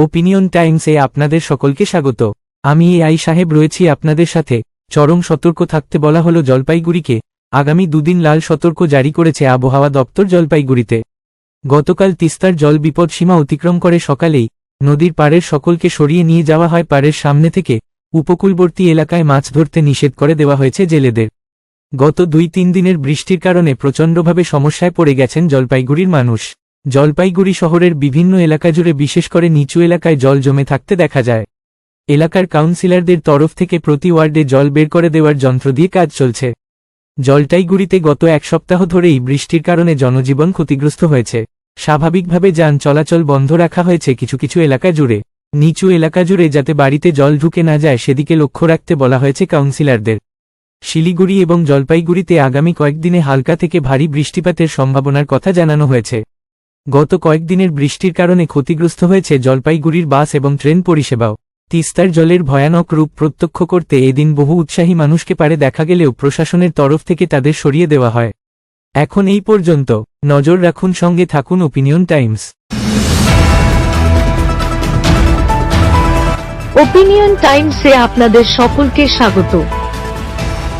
Opinion টাইমসে আপনাদের সকলকে স্বাগত। আমি এ আই সাহেব রয়েছি আপনাদের সাথে। চরম সতর্ক থাকতে বলা হলো জলপাইগুড়িকে। আগামী দুদিন লাল সতর্ক জারি করেছে আবহাওয়া দপ্তর জলপাইগুড়িতে। গতকাল তিস্তার জল বিপদ সীমা অতিক্রম করে সকালেই নদীর পাড়ের সকলকে সরিয়ে নিয়ে যাওয়া হয় পাড়ের সামনে থেকে। উপকূলবর্তী এলাকায় মাছ ধরতে নিষেধ করে দেওয়া হয়েছে জেলেদের। গত দুই তিন দিনের বৃষ্টির কারণে প্রচণ্ডভাবে সমস্যায় পড়ে গেছেন জলপাইগুড়ির মানুষ। জলপাইগুড়ি শহরের বিভিন্ন এলাকা জুড়ে, বিশেষ করে নিচু এলাকায় জল জমে থাকতে দেখা যায়। এলাকার কাউন্সিলরদের তরফ থেকে প্রতি ওয়ার্ডে জল বের করে দেওয়ার যন্ত্র দিয়ে কাজ চলছে। জলটাইগুড়িতে গত এক সপ্তাহ ধরেই বৃষ্টির কারণে জনজীবন ক্ষতিগ্রস্ত হয়েছে। স্বাভাবিকভাবে যান চলাচল বন্ধ রাখা হয়েছে কিছু কিছু এলাকা জুড়ে। নিচু এলাকা জুড়ে যাতে বাড়িতে জল ঢুকে না যায়, সেদিকে লক্ষ্য রাখতে বলা হয়েছে কাউন্সিলরদের। শিলিগুড়ি এবং জলপাইগুড়িতে আগামী কয়েকদিনে হালকা থেকে ভারী বৃষ্টিপাতের সম্ভাবনার কথা জানানো হয়েছে। গত কয়েকদিনের বৃষ্টির কারণে ক্ষতিগ্রস্ত হয়েছে জলপাইগুড়ির বাস এবং ট্রেন পরিষেবাও। তিস্তার জলের ভয়ানক রূপ প্রত্যক্ষ করতে এদিন বহু উৎসাহী মানুষকে পারে দেখা গেলেও প্রশাসনের তরফ থেকে তাদের সরিয়ে দেওয়া হয়। এখন এই পর্যন্ত, নজর রাখুন সঙ্গে থাকুন ওপিনিয়ন টাইমস। ওপিনিয়ন টাইমসে আপনাদের সকলকে স্বাগত।